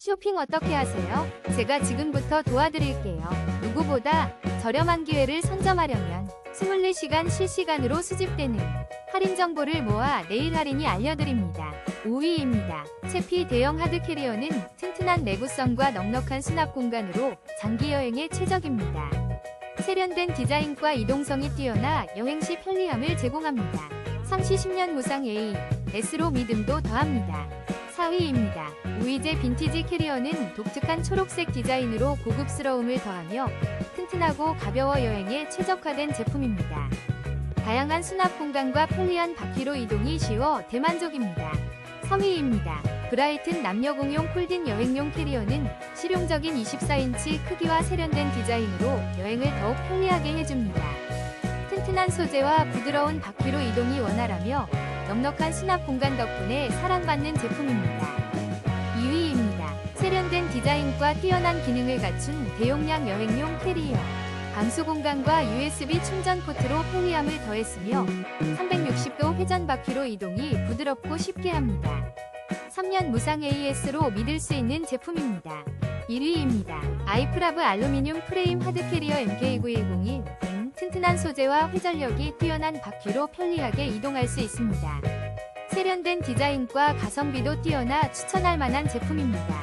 쇼핑 어떻게 하세요? 제가 지금부터 도와드릴게요. 누구보다 저렴한 기회를 선점하려면 24시간 실시간으로 수집되는 할인 정보를 모아 내일 할인이 알려드립니다. 5위입니다. 채피 대형 하드 캐리어는 튼튼한 내구성과 넉넉한 수납 공간으로 장기 여행에 최적입니다. 세련된 디자인과 이동성이 뛰어나 여행 시 편리함을 제공합니다. 상시 10년 무상 A, S로 믿음도 더합니다. 4위입니다. 우이제 빈티지 캐리어는 독특한 초록색 디자인으로 고급스러움을 더하며 튼튼하고 가벼워 여행에 최적화된 제품입니다. 다양한 수납 공간과 편리한 바퀴로 이동이 쉬워 대만족입니다. 3위입니다. 브라이튼 남녀 공용 폴딩 여행용 캐리어는 실용적인 24인치 크기와 세련된 디자인으로 여행을 더욱 편리하게 해줍니다. 튼튼한 소재와 부드러운 바퀴로 이동이 원활하며 넉넉한 수납 공간 덕분에 사랑받는 제품입니다. 2위입니다. 세련된 디자인과 뛰어난 기능을 갖춘 대용량 여행용 캐리어. 방수 공간과 USB 충전 포트로 편리함을 더했으며 360도 회전 바퀴로 이동이 부드럽고 쉽게 합니다. 3년 무상 AS로 믿을 수 있는 제품입니다. 1위입니다. 아이프라브 알루미늄 프레임 하드 캐리어 MK9101. 은 튼튼한 소재와 회전력이 뛰어난 바퀴로 편리하게 이동할 수 있습니다. 세련된 디자인과 가성비도 뛰어나 추천할 만한 제품입니다.